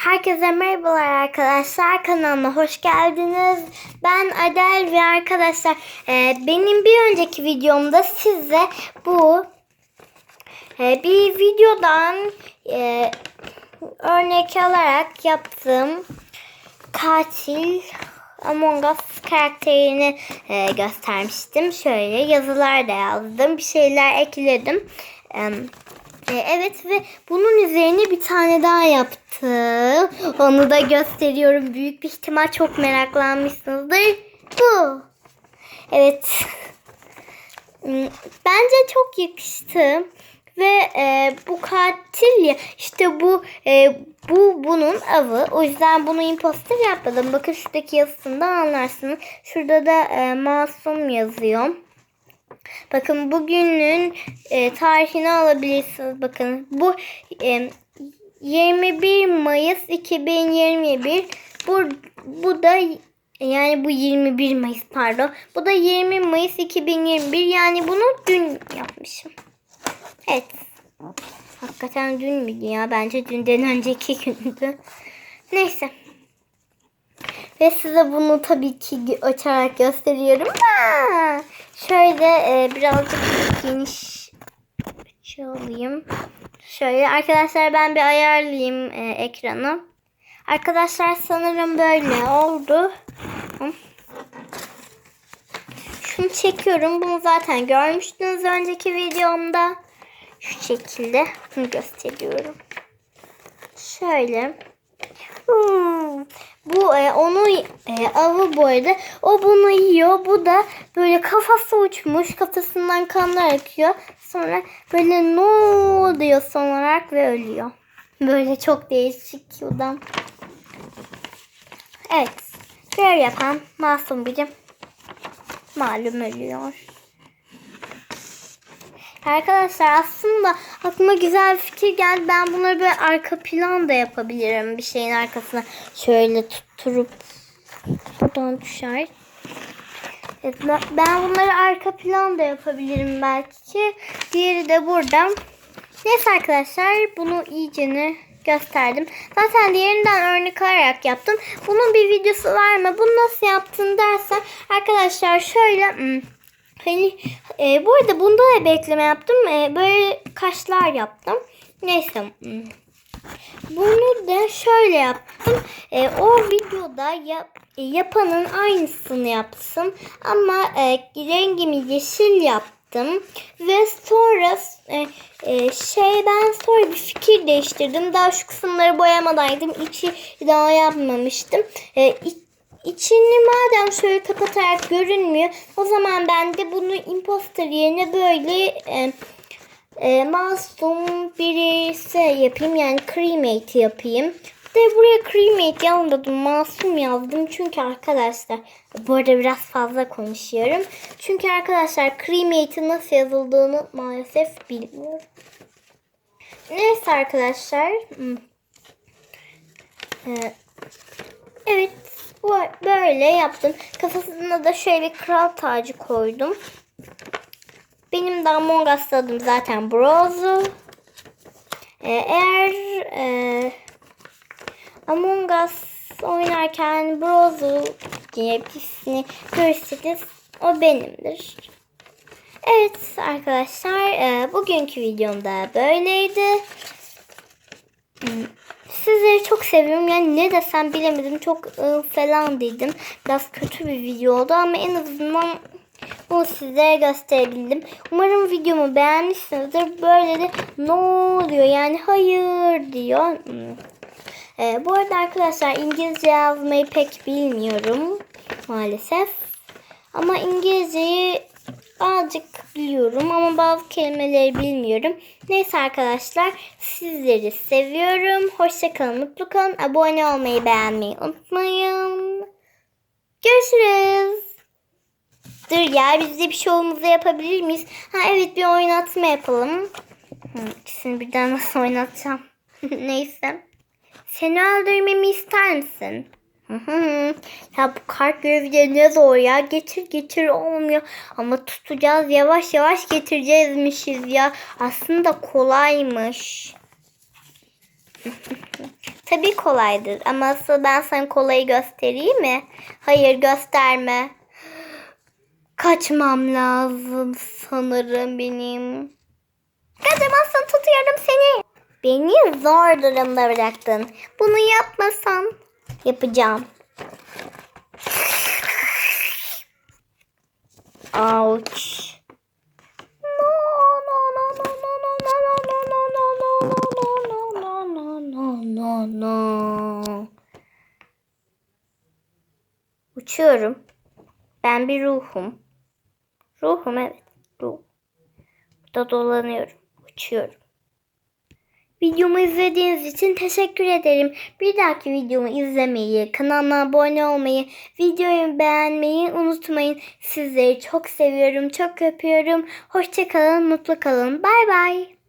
Herkese merhabalar arkadaşlar. Kanalıma hoş geldiniz. Ben Adel ve arkadaşlar e, benim bir önceki videomda size bu e, bir videodan e, örnek alarak yaptığım katil Among Us karakterini e, göstermiştim. Şöyle yazılar da yazdım. Bir şeyler ekledim. Em, e, evet ve bunun üzerine bir tane daha yaptım. Onu da gösteriyorum. Büyük bir ihtimal çok meraklanmışsınızdır. Bu. Evet. Hmm, Bence çok yakıştı. Ve e, bu katil ya işte bu e, bu bunun avı. O yüzden bunu imposter yapmadım. Bakın şuradaki yazısından anlarsınız. Şurada da e, masum yazıyor. Bakın bugünün e, tarihini alabilirsiniz. Bakın bu e, 21 Mayıs 2021. Bu, bu da yani bu 21 Mayıs pardon. Bu da 20 Mayıs 2021. Yani bunu dün yapmışım. Evet. Hakikaten dün müydü ya? Bence dünden önceki gündü. Neyse. Ve size bunu tabii ki açarak gösteriyorum. Ha! Şöyle e, birazcık geniş açayım. Şöyle arkadaşlar ben bir ayarlayayım e, ekranı. Arkadaşlar sanırım böyle oldu. Şunu çekiyorum. Bunu zaten görmüştünüz önceki videomda. Şu şekilde bunu gösteriyorum. Şöyle. Hmm. Bu e, onu e, avı bu arada. O bunu yiyor. Bu da böyle kafası uçmuş. Kafasından kanlar akıyor. Sonra böyle no diyor son olarak ve ölüyor. Böyle çok değişik adam. Evet. Görev yapan masum biri malum ölüyor. Arkadaşlar aslında aklıma güzel bir fikir geldi. Ben bunları böyle arka plan da yapabilirim. Bir şeyin arkasına şöyle tutturup buradan düşer. Evet, ben- bunları arka plan da yapabilirim belki. Diğeri de buradan. Neyse arkadaşlar bunu iyicene gösterdim. Zaten diğerinden örnek alarak yaptım. Bunun bir videosu var mı? Bunu nasıl yaptın dersen arkadaşlar şöyle hmm, Hani e, bu arada bunda da bir ekleme yaptım. E, böyle kaşlar yaptım. Neyse. Bunu da şöyle yaptım. E, o videoda yap, e, yapanın aynısını yapsın. Ama e, rengimi yeşil yaptım. Ve sonra e, e, şey ben sonra bir fikir değiştirdim. Daha şu kısımları boyamadaydım. İçi daha yapmamıştım. E, iç- İçini madem şöyle kapatarak görünmüyor o zaman ben de bunu imposter yerine böyle e, e, masum birisi yapayım yani cremate yapayım. De buraya cremate yazmadım masum yazdım çünkü arkadaşlar bu arada biraz fazla konuşuyorum. Çünkü arkadaşlar cremate'in nasıl yazıldığını maalesef bilmiyorum. Neyse arkadaşlar. hmm. Ee, Evet böyle yaptım. Kafasına da şöyle bir kral tacı koydum. Benim de Among Us adım zaten Brozu. Ee, eğer e, Among Us oynarken Brozu diye birisini görürseniz o benimdir. Evet arkadaşlar e, bugünkü videomda böyleydi. Sizleri çok seviyorum. Yani ne desem bilemedim. Çok ıı, falan dedim. Biraz kötü bir video oldu ama en azından bunu sizlere gösterebildim. Umarım videomu beğenmişsinizdir. Böyle de no diyor. Yani hayır diyor. Ee, bu arada arkadaşlar İngilizce yazmayı pek bilmiyorum. Maalesef. Ama İngilizceyi azıcık biliyorum ama bazı kelimeleri bilmiyorum. Neyse arkadaşlar sizleri seviyorum. Hoşçakalın, mutlu kalın. Abone olmayı, beğenmeyi unutmayın. Görüşürüz. Dur ya biz de bir şovumuzu yapabilir miyiz? Ha evet bir oynatma yapalım. Hı, ikisini birden nasıl oynatacağım? Neyse. Seni öldürmemi ister misin? Hı ya bu kart görevleri ne zor ya. Getir getir olmuyor. Ama tutacağız yavaş yavaş getireceğizmişiz ya. Aslında kolaymış. Tabii kolaydır ama asıl ben sana kolayı göstereyim mi? Hayır gösterme. Kaçmam lazım sanırım benim. Kaçamazsan tutuyorum seni. Beni zor durumda bıraktın. Bunu yapmasan yapacağım. Ouch. No. Uçuyorum. Ben bir ruhum. Ruhum evet. Ruh. Burada dolanıyorum. Uçuyorum. Videomu izlediğiniz için teşekkür ederim. Bir dahaki videomu izlemeyi, kanalıma abone olmayı, videoyu beğenmeyi unutmayın. Sizleri çok seviyorum, çok öpüyorum. Hoşçakalın, mutlu kalın. Bay bay.